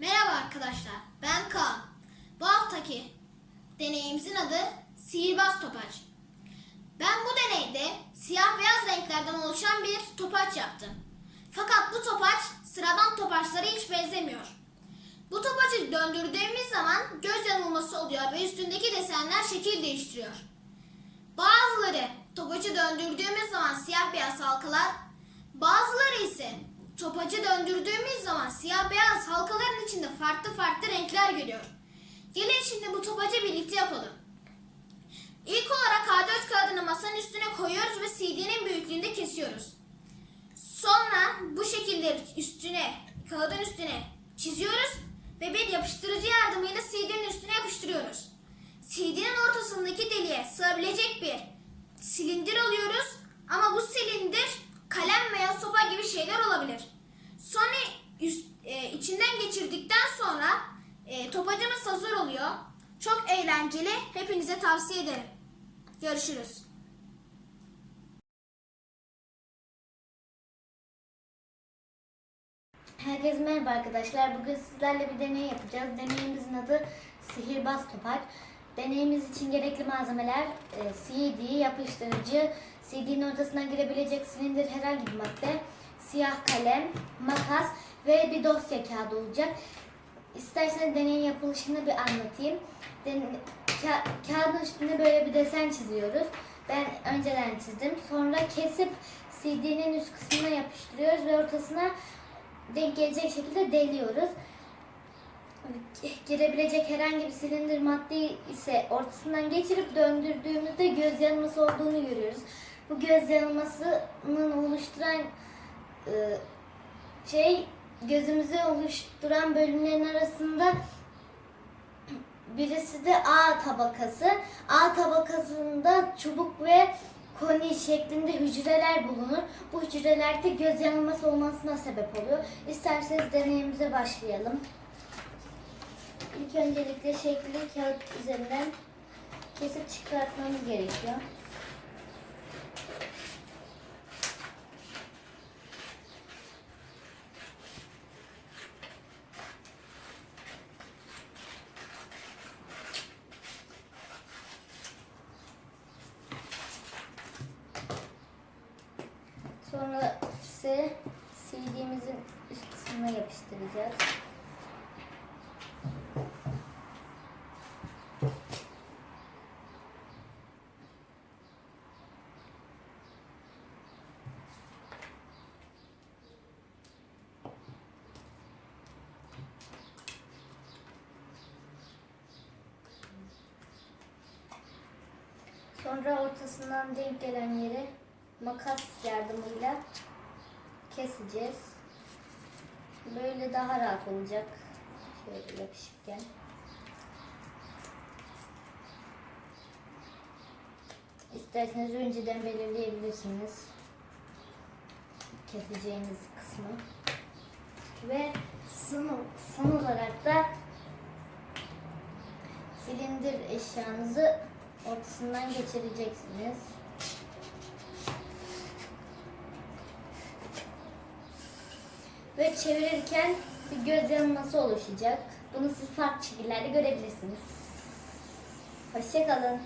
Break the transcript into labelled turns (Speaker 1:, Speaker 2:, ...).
Speaker 1: Merhaba arkadaşlar, ben Kaan. Bu haftaki deneyimizin adı sihirbaz topaç. Ben bu deneyde siyah beyaz renklerden oluşan bir topaç yaptım. Fakat bu topaç sıradan topaçlara hiç benzemiyor. Bu topaçı döndürdüğümüz zaman göz yanılması oluyor ve üstündeki desenler şekil değiştiriyor. Bazıları topacı döndürdüğümüz zaman siyah beyaz halkalar, bazıları ise topacı döndürdüğümüz zaman siyah beyaz halkaların içinde farklı farklı renkler görüyor. Gelin şimdi bu topacı birlikte yapalım. İlk olarak A4 kağıdını masanın üstüne koyuyoruz ve CD'nin büyüklüğünde kesiyoruz. Sonra bu şekilde üstüne, kağıdın üstüne çiziyoruz ve bir yapıştırıcı yardımıyla CD'nin üstüne yapıştırıyoruz. CD'nin ortasındaki deliğe sığabilecek bir silindir alıyoruz ama bu silindir kalem veya sopa gibi şeyler olabilir. Sonra üst, e, içinden geçirdikten sonra e, topacımız hazır oluyor. Çok eğlenceli. Hepinize tavsiye ederim. Görüşürüz.
Speaker 2: Herkese merhaba arkadaşlar. Bugün sizlerle bir deney yapacağız. Deneyimizin adı sihirbaz topaç. Deneyimiz için gerekli malzemeler e, CD, yapıştırıcı, CD'nin ortasından girebilecek silindir herhangi bir madde, siyah kalem, makas ve bir dosya kağıdı olacak. İsterseniz deneyin yapılışını bir anlatayım. Den ka- kağıdın üstünde böyle bir desen çiziyoruz. Ben önceden çizdim. Sonra kesip CD'nin üst kısmına yapıştırıyoruz ve ortasına denk gelecek şekilde deliyoruz. Girebilecek herhangi bir silindir madde ise ortasından geçirip döndürdüğümüzde göz yanılması olduğunu görüyoruz. Bu göz yanılmasının oluşturan e, şey gözümüzü oluşturan bölümlerin arasında birisi de A tabakası. A tabakasında çubuk ve koni şeklinde hücreler bulunur. Bu hücrelerde göz yanılması olmasına sebep oluyor. İsterseniz deneyimize başlayalım. İlk öncelikle şekli kağıt üzerinden kesip çıkartmamız gerekiyor. Sonra ise CD'mizin üst kısmına yapıştıracağız. Sonra ortasından denk gelen yere makas yardımıyla keseceğiz. Böyle daha rahat olacak. Şöyle yapışıkken. İsterseniz önceden belirleyebilirsiniz. Keseceğiniz kısmı. Ve son, son olarak da silindir eşyanızı ortasından geçireceksiniz. Ve çevirirken bir göz yanılması oluşacak. Bunu siz farklı şekillerde görebilirsiniz. Hoşçakalın.